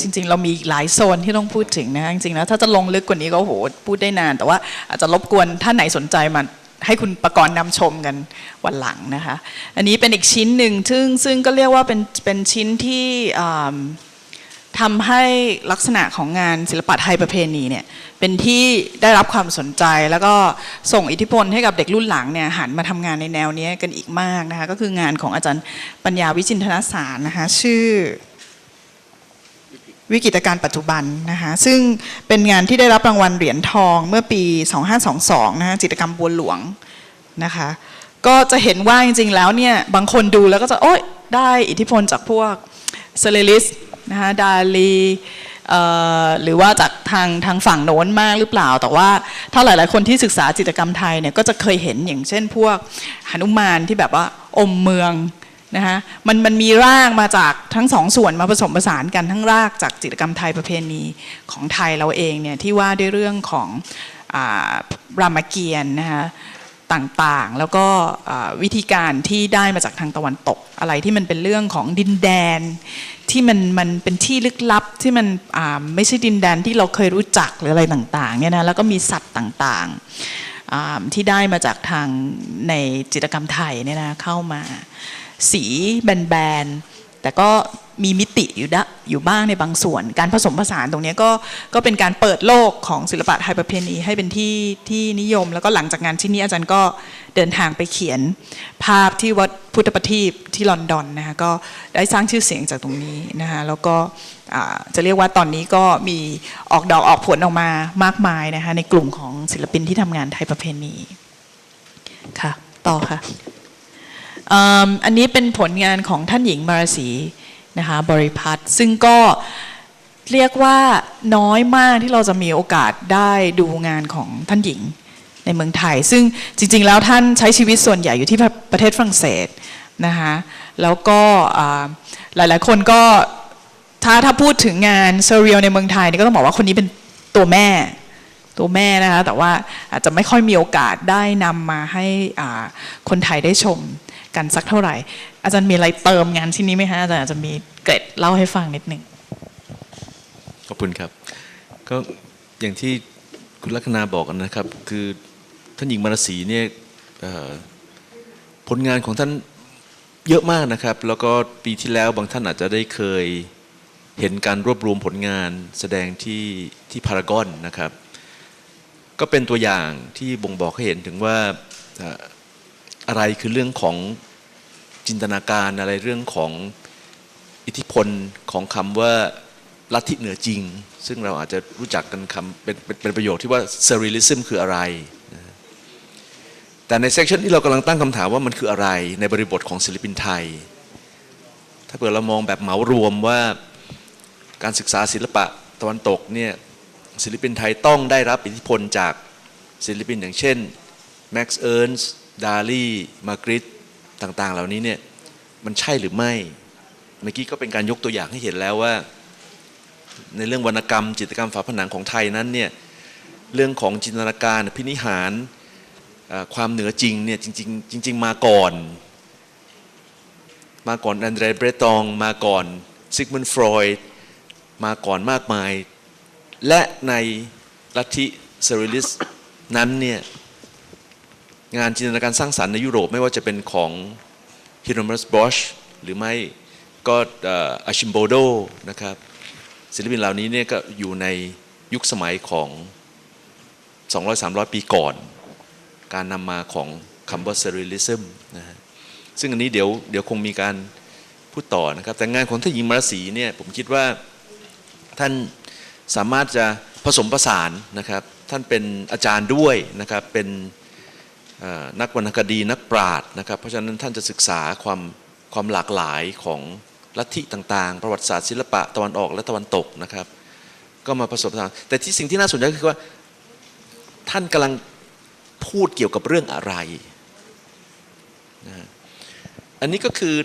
จริง ๆ เรามีหลายโซนที่ต้องพูดถึงนะจริงๆแล้วถ้าจะลงลึกกว่านี้ก็โหพูดได้นาน แต่ว่าอาจจะรบกวนท่านไหนสนใจมาให้คุณประกรณ์นำชมกันวันหลังนะคะ อันนี้เป็นอีกชิ้นหนึ่งซึ่งซึ่งก็เรียกว่าเป็นเป็นชิ้นที่ทำให้ลักษณะของงานศิลปะไทยประเพณีเนี่ยเป็นที่ได้รับความสนใจแล้วก็ส่งอิทธิพลให้กับเด็กรุ่นหลังเนี่ยหันมาทำงานในแนวนี้กันอีกมากนะคะก็คืองานของอาจารย์ปัญญาวิจินทนสารนะคะชื่อ วิกฤตการณ์ปัจจุบันนะคะซึ่งเป็นงานที่ได้รับรางวัลเหรียญทองเมื่อปี 2522นะคะจิตรกรรมบัวหลวงนะคะก็จะเห็นว่าจริงๆแล้วเนี่ยบางคนดูแล้วก็จะโอ๊ยได้อิทธิพลจากพวกเซเลลิสนะคะดาลีหรือว่าจากทางทางฝั่งโน้นมากหรือเปล่า แต่ว่าถ้าหลาย ๆ คนที่ศึกษาจิตรกรรมไทยเนี่ยก็จะเคยเห็นอย่างเช่นพวกหนุมานที่แบบว่าอมเมือง นะคะมันมันมีรากมาจากทั้งสองส่วนมาผสมผสานกันทั้งรากจากจิตรกรรมไทยประเพณีของไทยเราเองเนี่ยที่ว่าด้วยเรื่องของอรามเกียรติ์นะคะต่างๆ แล้วก็วิธีการที่ได้มาจากทางตะวันตกอะไรที่มันเป็นเรื่องของดินแดน ที่มันมันเป็นที่ลึกลับที่มันไม่ใช่ดินแดนที่เราเคยรู้จักหรืออะไรต่างๆเนี่ยนะแล้วก็มีสัตว์ต่างๆ ที่ได้มาจากทางในจิตรกรรมไทยเนี่ยนะเข้ามา สีแบนๆ แต่ก็มีมิติอยู่ดะอยู่บ้างในบางส่วน การผสมผสานตรงนี้ก็ก็เป็นการเปิดโลกของศิลปะไทยประเพณีให้เป็นที่ที่นิยม แล้วก็หลังจากงานที่นี้อาจารย์ก็เดินทางไปเขียนภาพที่วัดพุทธประทีปที่ลอนดอนนะคะก็ได้สร้างชื่อเสียงจากตรงนี้นะคะแล้วก็จะเรียกว่าตอนนี้ก็มีออกดอกออกผลออกมามากมายนะคะในกลุ่มของศิลปินที่ทำงานไทยประเพณีค่ะต่อค่ะ อันนี้เป็นผลงานของท่านหญิงมาราศีนะคะบริพัตรซึ่งก็เรียกว่าน้อยมากที่เราจะมีโอกาสได้ดูงานของท่านหญิงในเมืองไทย ซึ่งจริง ๆ แล้วท่านใช้ชีวิตส่วนใหญ่อยู่ที่ประเทศฝรั่งเศสนะคะแล้วก็หลายๆ คนก็ถ้าถ้าพูดถึงงานเซเรียลในเมืองไทยเนี่ยก็ต้องบอกว่าคนนี้เป็นตัวแม่ตัวแม่นะคะแต่ว่าอาจจะไม่ค่อยมีโอกาสได้นำมาให้คนไทยได้ชม กันสักเท่าไหร่ อาจารย์มีอะไรเติมงานชิ้นนี้ไหมคะอาจารย์อาจจะมีเกร็ดเล่าให้ฟังนิดหนึ่งขอบคุณครับ ก็อย่างที่คุณลัคนาบอกนะครับ คือท่านหญิงมารสีเนี่ยผลงานของท่านเยอะมากนะครับ แล้วก็ปีที่แล้วบางท่านอาจจะได้เคยเห็นการรวบรวมผลงานแสดงที่ที่พารากอนนะครับ ก็เป็นตัวอย่างที่บ่งบอกให้เห็นถึงว่า อะไรคือเรื่องของจินตนาการอะไรเรื่องของอิทธิพลของคำว่าลัทธิเหนือจริง ซึ่งเราอาจจะรู้จักกันคำเป็นเป็นเป็นประโยคที่ว่า surrealism คืออะไร แต่ในเซสชันที่เรากำลังตั้งคำถามว่ามันคืออะไรในบริบทของศิลปินไทย ถ้าเกิดเรามองแบบเหมารวมว่าการศึกษาศิลปะตะวันตกเนี่ยศิลปินไทยต้องได้รับอิทธิพลจากศิลปินอย่างเช่นแม็กซ์เอิร์นส์ ดาลีมากริตต่างๆ เหล่านี้เนี่ยมันใช่หรือไม่ เมื่อกี้ก็เป็นการยกตัวอย่างให้เห็นแล้วว่า ในเรื่องวรรณกรรม จิตรกรรมฝาผนังของไทยนั้นเนี่ยเรื่องของจินตนาการพินิหารความเหนือจริงเนี่ยจริงๆจริง ๆ มาก่อน มาก่อนอันเดรเบรตองมาก่อนซิกมันฟรอยด์มาก่อนมากมาย และในลัทธิเซเรลิสนั้นเนี่ย งานจินตนาการสร้างสรรค์ในยุโรป ไม่ว่าจะเป็นของฮิโรมัสบอชหรือไม่ก็อาชิมโบโดนะครับศิลปินเหล่านี้เนี่ยก็อยู่ในยุคสมัยของ 200-300 ปีก่อน การนำมาของคำว่า surrealism นะฮะซึ่งอันนี้เดี๋ยวเดี๋ยวคงมีการพูดต่อนะครับ แต่งานของท่านหญิงมรสีเนี่ยผมคิดว่าท่านสามารถจะผสมผสานนะครับ ท่านเป็นอาจารย์ด้วยนะครับเป็น นักวรรณคดีนักปราชญ์นะครับ เพราะฉะนั้นท่านจะศึกษาความความหลากหลายของลัทธิต่างๆ ประวัติศาสตร์ศิลปะตะวันออกและตะวันตกนะครับ ก็มาผสมผสานแต่ที่สิ่งที่น่าสนใจก็คือว่าท่านกำลังพูดเกี่ยวกับเรื่องอะไรนะอันนี้ก็คือ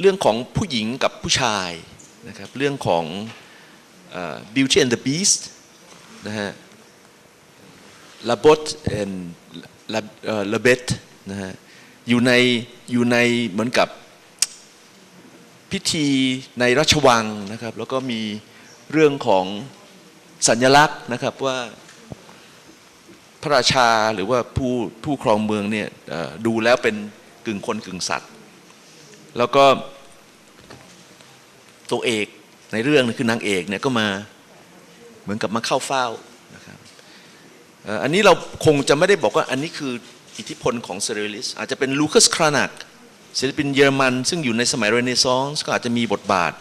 เรื่องของผู้หญิงกับผู้ชายนะครับเรื่องของ Beauty and the Beast นะฮะ La bot and t and La, เอ่อ La Bête นะฮะอยู่ในอยู่ในเหมือนกับพิธีในราชวังนะครับ แล้วก็มีเรื่องของสัญลักษณ์นะครับว่าพระราชาหรือว่าผู้ผู้ครองเมืองเนี่ยดูแล้วเป็นกึ่งคนกึ่งสัตว์ แล้วก็ตัวเอกในเรื่องนี่ยคือนางเอกเนี่ยก็มาเหมือนกับมาเข้าเฝ้า อันนี้เราคงจะไม่ได้บอกว่าอันนี้คืออิทธิพลของเซเรลิสอาจจะเป็นลูคัสครานักศิลปินเยอรมัน ซึ่งอยู่ในสมัยเรเนซองส์ก็อาจจะมีบทบาท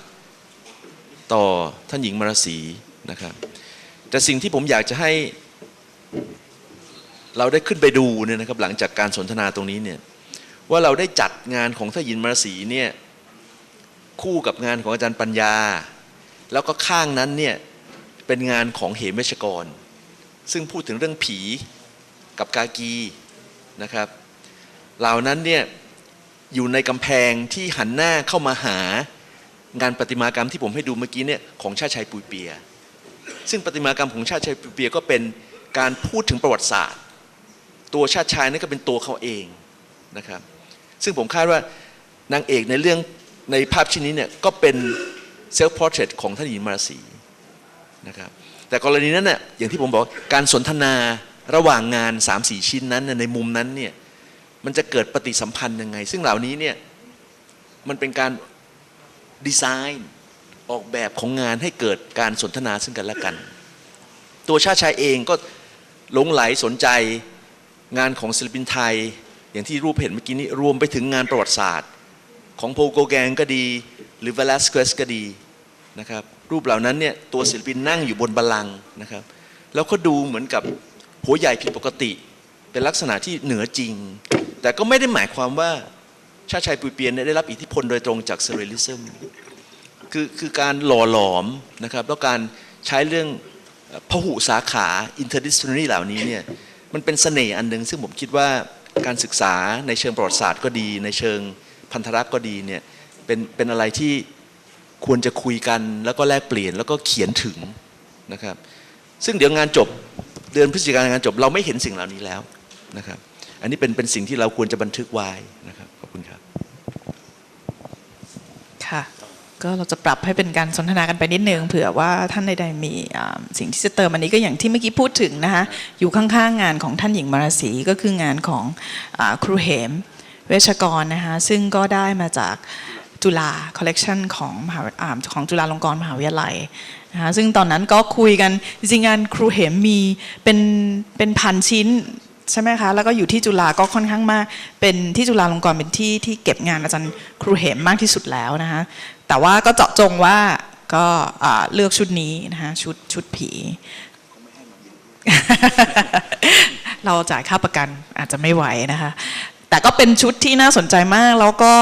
ต่อท่านหญิงมาราศีนะครับแต่สิ่งที่ผมอยากจะให้เราได้ขึ้นไปดูเนี่ยนะครับหลังจากการสนทนาตรงนี้เนี่ยว่าเราได้จัดงานของท่านหญิงมาราศีเนี่ยคู่กับงานของอาจารย์ปัญญา แล้วก็ข้างนั้นเนี่ยเป็นงานของเหมเวชกร ซึ่งพูดถึงเรื่องผีกับกากีนะครับ เหล่านั้นเนี่ยอยู่ในกำแพงที่หันหน้าเข้ามาหางานประติมากรรมที่ผมให้ดูเมื่อกี้เนี่ยของชาติชัยปุยเปีย ซึ่งประติมากรรมของชาติชัยปุยเปียก็เป็นการพูดถึงประวัติศาสตร์ ตัวชาติชายนั่นก็เป็นตัวเขาเองนะครับ ซึ่งผมคาดว่านางเอกในเรื่องในภาพชิ้นนี้เนี่ยก็เป็นเซลฟ์พอร์เทรตของท่านหญิงมาราศีนะครับ แต่กรณีนั้นเนี่ยอย่างที่ผมบอกการสนทนาระหว่างงาน3-4ชิ้นนั้นในมุมนั้นเนี่ยมันจะเกิดปฏิสัมพันธ์ยังไง ซึ่งเหล่านี้เนี่ยมันเป็นการดีไซน์ออกแบบของงานให้เกิดการสนทนาซึ่งกันและกัน ตัวชาติชายเองก็หลงไหลสนใจงานของศิลปินไทย อย่างที่รูปเห็นเมื่อกี้นี้รวมไปถึงงานประวัติศาสตร์ ของโพโกแกงก็ดี หรือเวลาสเกสก็ดีนะครับ รูปเหล่านั้นเนี่ยตัวศิลปินนั่งอยู่บนบัลลังก์นะครับ แล้วก็ดูเหมือนกับหัวใหญ่ผิดปกติ เป็นลักษณะที่เหนือจริง แต่ก็ไม่ได้หมายความว่าชาติชัยปุยเปียนเนี่ยได้รับอิทธิพลโดยตรงจากเซเรลิซึมคือคือการหล่อหลอมนะครับแล้วการใช้เรื่องพหุสาขา interdisciplinary เหล่านี้เนี่ยมันเป็นเสน่ห์อันหนึ่งซึ่งผมคิดว่าการศึกษาในเชิงประวัติศาสตร์ก็ดี ในเชิงพันธรักษ์ก็ดีเนี่ยเป็นเป็นอะไรที่ ควรจะคุยกันแล้วก็แลกเปลี่ยนแล้วก็เขียนถึงนะครับ ซึ่งเดี๋ยวงานจบเดือนพฤศจิกายนงานจบเราไม่เห็นสิ่งเหล่านี้แล้วนะครับ อันนี้เป็นเป็นสิ่งที่เราควรจะบันทึกไว้นะครับขอบคุณครับค่ะก็เราจะปรับให้เป็นการสนทนากันไปนิดนึงเผื่อว่าท่านใดๆมีอ่าสิ่งที่จะเติมอันนี้ก็อย่างที่เมื่อกี้พูดถึงนะคะอยู่ข้างๆงานของท่านหญิงมาราศีก็คืองานของอครูเหม เวชกรนะคะซึ่งก็ได้มาจาก จุฬาคอลเลกชันของมหาของจุฬาลงกรณ์มหาวิทยาลัยนะคะซึ่งตอนนั้นก็คุยกันจริงงานครูเหมมีเป็นเป็นพันชิ้นใช่ไหมคะ แล้วก็อยู่ที่จุฬาก็ค่อนข้างมาก เป็นที่จุฬาลงกรณ์เป็นที่ที่เก็บงานอาจารย์ครูเหมมากที่สุดแล้วนะคะ แต่ว่าก็เจาะจงว่าก็เลือกชุดนี้นะคะชุดชุดผี เราจ่ายค่าประกันอาจจะไม่ไหวนะคะ แต่ก็เป็นชุดที่น่าสนใจมาก แล้วก็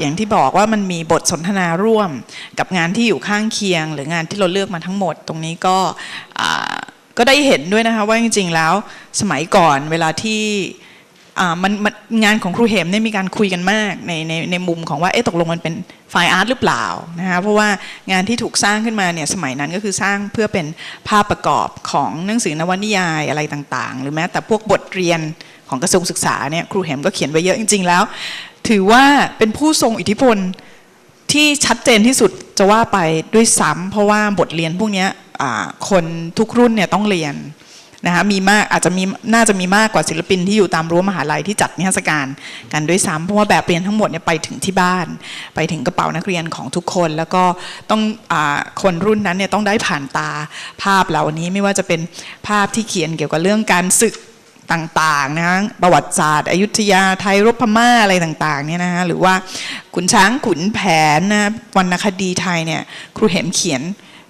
อย่างที่บอกว่ามันมีบทสนทนาร่วม กับงานที่อยู่ข้างเคียง หรืองานที่เราเลือกมาทั้งหมด ตรงนี้ก็ก็ได้เห็นด้วยนะคะว่าจริง ๆ แล้วสมัยก่อนเวลาที่มันงานของครูเหมเนี่ยมีการคุยกันมากในในในมุมของว่าเอ๊ะตกลงมันเป็นไฟอาร์ตหรือเปล่านะคะเพราะว่างานที่ถูกสร้างขึ้นมาเนี่ยสมัยนั้นก็คือสร้างเพื่อเป็นภาพประกอบของหนังสือนวนิยายอะไรต่างๆ หรือแม้แต่พวกบทเรียน ของกระทรวงศึกษาเนี่ยครูเหมก็เขียนไว้เยอะจริง ๆ แล้ว ถือว่าเป็นผู้ทรงอิทธิพลที่ชัดเจนที่สุดจะว่าไปด้วยซ้ำเพราะว่าบทเรียนพวกนี้คนทุกรุ่นเนี่ยต้องเรียนนะคะมีมากอาจจะมีน่าจะมีมากกว่าศิลปินที่อยู่ตามรั้วมหาลัยที่จัดนิทรรศการกันด้วยซ้ำเพราะว่าแบบเรียนทั้งหมดเนี่ยไปถึงที่บ้าน ไปถึงกระเป๋านักเรียนของทุกคน แล้วก็ต้องอคนรุ่นนั้นเนี่ยต้องได้ผ่านตาภาพเหล่านี้ไม่ว่าจะเป็นภาพที่เขียนเกี่ยวกับเรื่องการศึก ต่างๆนะฮะประวัติศาสตร์อยุธยาไทยรบพม่าอะไรต่างๆเนี่ยนะฮะหรือว่าขุนช้างขุนแผนนะวรรณคดีไทยเนี่ยครูเหมเขียน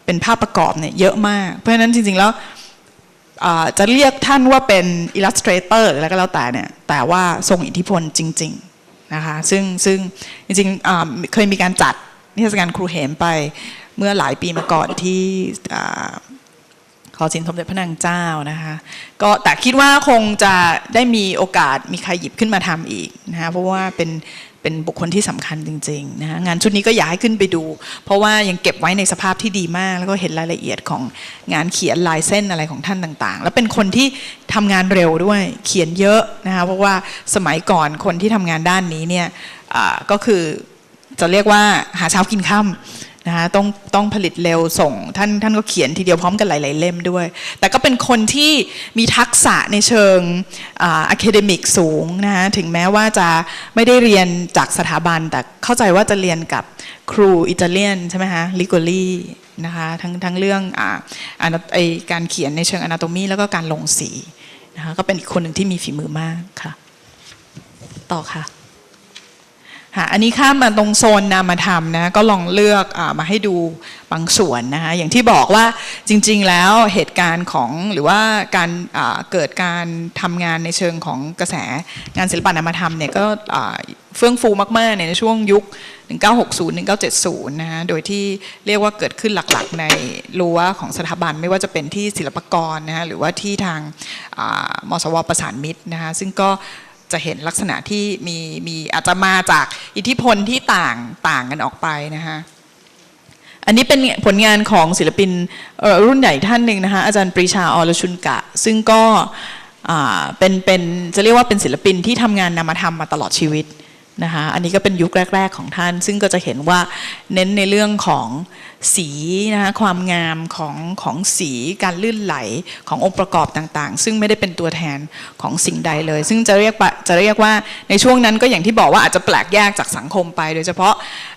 เป็นภาพประกอบเนี่ยเยอะมาก เพราะฉะนั้นจริงๆแล้วจะเรียกท่านว่าเป็น illustrator หรืออะไรก็แล้วแต่เนี่ยแต่ว่าทรงอิทธิพลจริงๆนะคะซึ่งซึ่งจริงๆเคยมีการจัดนิทรรศการครูเหมไปเมื่อหลายปีมาก่อนที่ ขอสินสมเด็จพระนางเจ้านะคะก็แต่คิดว่าคงจะได้มีโอกาสมีใครหยิบขึ้นมาทำอีกนะคะเพราะว่าเป็นเป็นบุคคลที่สำคัญจริงๆนะคะงานชุดนี้ก็อยากให้ขึ้นไปดู เพราะว่ายังเก็บไว้ในสภาพที่ดีมาก แล้วก็เห็นรายละเอียดของงานเขียนลายเส้นอะไรของท่านต่างๆ แล้วเป็นคนที่ทำงานเร็วด้วยเขียนเยอะนะคะเพราะว่าสมัยก่อนคนที่ทำงานด้านนี้เนี่ยก็คือจะเรียกว่าหาเช้ากินค่ำ นะคะต้องต้องผลิตเร็วส่ง ท่านท่านก็เขียนทีเดียวพร้อมกันหลาย ๆ เล่มด้วย แต่ก็เป็นคนที่มีทักษะในเชิงอะคาเดมิกสูงนะคะถึงแม้ว่าจะไม่ได้เรียนจากสถาบัน แต่เข้าใจว่าจะเรียนกับครูอิตาเลียนใช่ไหมคะลิโกลีนะคะทั้งทั้งเรื่องอ่าไอการเขียนในเชิงอนาโตมีแล้วก็การลงสีนะคะก็เป็นอีกคนหนึ่งที่มีฝีมือมากค่ะ ต่อค่ะ ค่ะอันนี้ข้ามมาตรงโซนนามธรรมนะก็ลองเลือกอมาให้ดูบางส่วนนะคะอย่างที่บอกว่าจริง ๆ แล้วเหตุการณ์ของหรือว่าการเกิดการทำงานในเชิงของกระแสงานศิลปะนามธรรมเนี่ยก็เฟื่องฟูมากๆในช่วงยุค 1960 1970 นะฮะโดยที่เรียกว่าเกิดขึ้นหลักๆ ในรั้วของสถาบันไม่ว่าจะเป็นที่ศิลปกรนะฮะหรือว่าที่ทางมสวประสานมิตรนะคะซึ่งก็ จะเห็นลักษณะที่มีมีอาจจะมาจากอิทธิพลที่ต่างต่างกันออกไปนะคะอันนี้เป็นผลงานของศิลปินรุ่นใหญ่ท่านหนึ่งนะคะอาจารย์ปรีชาอรชุนกะ ซึ่งก็อ่าเป็นเป็นจะเรียกว่าเป็นศิลปินที่ทำงานนามธรรมมาตลอดชีวิต นะคะอันนี้ก็เป็นยุคแรก ๆ ของท่าน ซึ่งก็จะเห็นว่าเน้นในเรื่องของสีนะคะความงามของของสีการลื่นไหลขององค์ประกอบต่างๆ ซึ่งไม่ได้เป็นตัวแทนของสิ่งใดเลย ซึ่งจะเรียกจะเรียกว่าในช่วงนั้นก็อย่างที่บอกว่าอาจจะแปลกแยกจากสังคมไป โดยเฉพาะ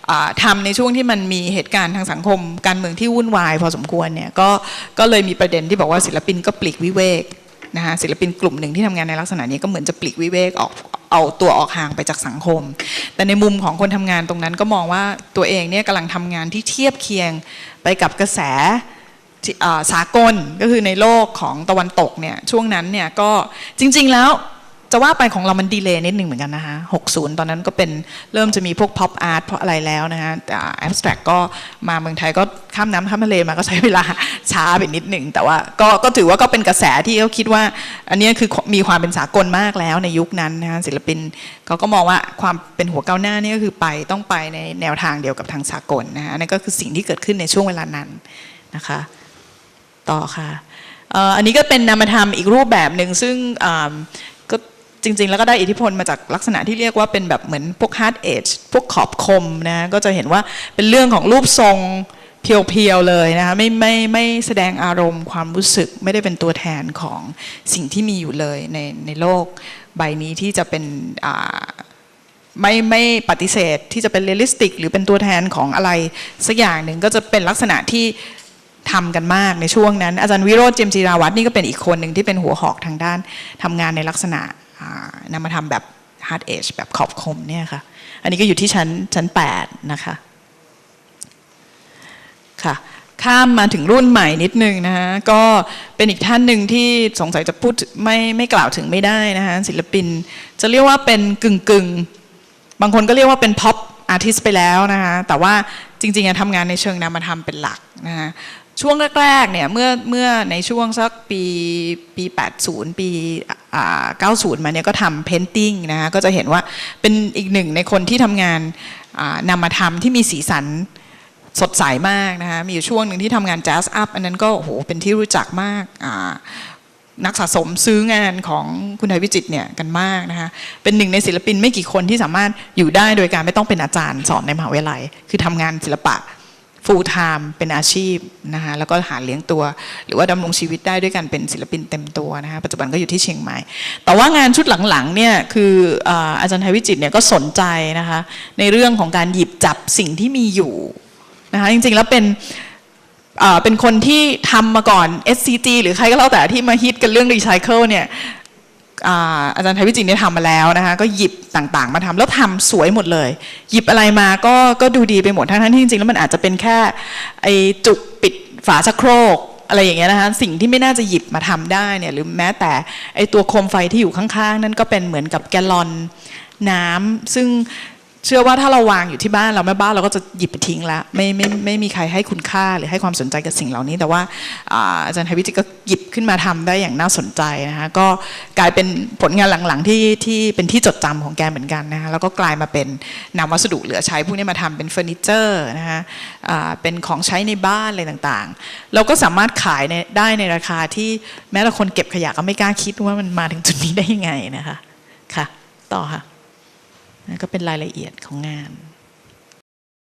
อ่าทำในช่วงที่มันมีเหตุการณ์ทางสังคม การเมืองที่วุ่นวายพอสมควรเนี่ยก็ก็เลยมีประเด็นที่บอกว่าศิลปินก็ปลีกวิเวก นะคะศิลปินกลุ่มหนึ่งที่ทำงานในลักษณะนี้ก็เหมือนจะปลีกวิเวกออกเอาตัวออกห่างไปจากสังคม แต่ในมุมของคนทำงานตรงนั้นก็มองว่าตัวเองเนี่ยกำลังทำงานที่เทียบเคียงไปกับกระแสสากลก็คือในโลกของตะวันตกเนี่ยช่วงนั้นเนี่ยก็จริง ๆแล้ว จะว่าไปของเรามันดีเลยนิดหนึ่งเหมือนกันนะคะ60 ตอนนั้นก็เป็นเริ่มจะมีพวก pop art เพราะอะไรแล้วนะคะแต่ abstract ก็มาเมืองไทยก็ข้ามน้ำข้ามทะเลมาก็ใช้เวลาช้าไปนิดหนึ่งแต่ว่าก็ก็ถือว่าก็เป็นกระแสที่เขาคิดว่า อันนี้คือมีความเป็นสากลมากแล้วในยุคนั้นนะคะศิลปินเขาก็มองว่าความเป็นหัวก้าวหน้านี่ก็คือไปต้องไปในแนวทางเดียวกับทางสากลนะคะนั่นก็คือสิ่งที่เกิดขึ้นในช่วงเวลานั้นนะคะต่อค่ะอันนี้ก็เป็นนามธรรมอีกรูปแบบหนึ่งซึ่ง จริง ๆ แล้วก็ได้อิทธิพลมาจากลักษณะที่เรียกว่าเป็นแบบเหมือนพวก hard edge พวกขอบคมนะก็จะเห็นว่าเป็นเรื่องของรูปทรงเพียวๆเลยนะคะไม่ไม่ไม่แสดงอารมณ์ความรู้สึกไม่ได้เป็นตัวแทนของสิ่งที่มีอยู่เลยในในโลกใบนี้ที่จะเป็นไม่ไม่ปฏิเสธที่จะเป็นเรียลลิสติก หรือเป็นตัวแทนของอะไรสักอย่างหนึ่งก็จะเป็นลักษณะที่ทำกันมากในช่วงนั้น อาจารย์วิโรจน์เจมจีราวัฒน์นี่ก็เป็นอีกคนหนึ่งที่เป็นหัวหอกทางด้านทำงานในลักษณะ นำมาทำแบบ hard edge แบบขอบคมเนี่ยค่ะ อันนี้ก็อยู่ที่ชั้นชั้น 8 นะคะ ค่ะ ข้ามมาถึงรุ่นใหม่นิดนึงนะฮะก็เป็นอีกท่านหนึ่งที่สงสัยจะพูดไม่ไม่กล่าวถึงไม่ได้นะฮะศิลปิน จะเรียกว่าเป็นกึ่งกึ่งบางคนก็เรียกว่าเป็น pop artist ไปแล้วนะคะแต่ว่าจริงๆทำงานในเชิงนามธรรมเป็นหลักนะคะ ช่วงแรกๆเนี่ยเมื่อเมื่อในช่วงสักปีปี 80 ปี90 มาเนี่ยก็ทำ painting นะคะก็จะเห็นว่าเป็นอีกหนึ่งในคนที่ทำงานนามธรรมที่มีสีสันสดใสมากนะคะมีอยู่ช่วงหนึ่งที่ทำงานแจ๊สอัพอันนั้นก็โอ้โหเป็นที่รู้จักมากนักสะสมซื้องานของคุณไทยวิจิตเนี่ยกันมากนะคะเป็นหนึ่งในศิลปินไม่กี่คนที่สามารถอยู่ได้โดยการไม่ต้องเป็นอาจารย์สอนในมหาวิทยาลัย คือทำงานศิลปะ full time เป็นอาชีพนะคะแล้วก็หาเลี้ยงตัว หรือว่าดำรงชีวิตได้ด้วยการเป็นศิลปินเต็มตัวนะคะปัจจุบันก็อยู่ที่เชียงใหม่ แต่ว่างานชุดหลังๆเนี่ยคืออาจารย์ไทยวิจิตเนี่ยก็สนใจนะคะในเรื่องของการหยิบจับสิ่งที่มีอยู่นะคะจริงๆแล้วเป็นเอ่อเป็นคนที่ทำมาก่อน SCG หรือใครก็แล้วแต่ที่มาฮิตกันเรื่องรีไซเคิลเนี่ย อาจารย์ไทยวิจิตรเนี่ยทำมาแล้วนะคะก็หยิบต่างๆ มาทำแล้วทำสวยหมดเลย หยิบอะไรมาก็ก็ดูดีไปหมดทั้งที่จริงๆแล้วมันอาจจะเป็นแค่ไอ้จุกปิดฝาชักโครกอะไรอย่างเงี้ยนะคะสิ่งที่ไม่น่าจะหยิบมาทำได้เนี่ยหรือแม้แต่ไอตัวโคมไฟที่อยู่ข้างๆ นั่นก็เป็นเหมือนกับแกลลอนน้ำซึ่ง เชื่อว่าถ้าเราวางอยู่ที่บ้านเราแม่บ้านเราก็จะหยิบไปทิ้งแล้วไม่ไม่ไม่มีใครให้คุณค่าหรือให้ความสนใจกับสิ่งเหล่านี้ แต่ว่าอาจารย์ไทวิจิตก็หยิบขึ้นมาทำได้อย่างน่าสนใจนะคะก็กลายเป็นผลงานหลังๆที่ที่เป็นที่จดจำของแกเหมือนกันนะคะแล้วก็กลายมาเป็นนำวัสดุเหลือใช้พวกนี้มาทำเป็นเฟอร์นิเจอร์นะคะเป็นของใช้ในบ้านอะไรต่างๆ เราก็สามารถขายในได้ในราคาที่แม้แต่คนเก็บขยะก็ไม่กล้าคิดว่ามันมาถึงจุดนี้ได้ยังไงนะคะค่ะต่อค่ะ ก็เป็นรายละเอียดของงาน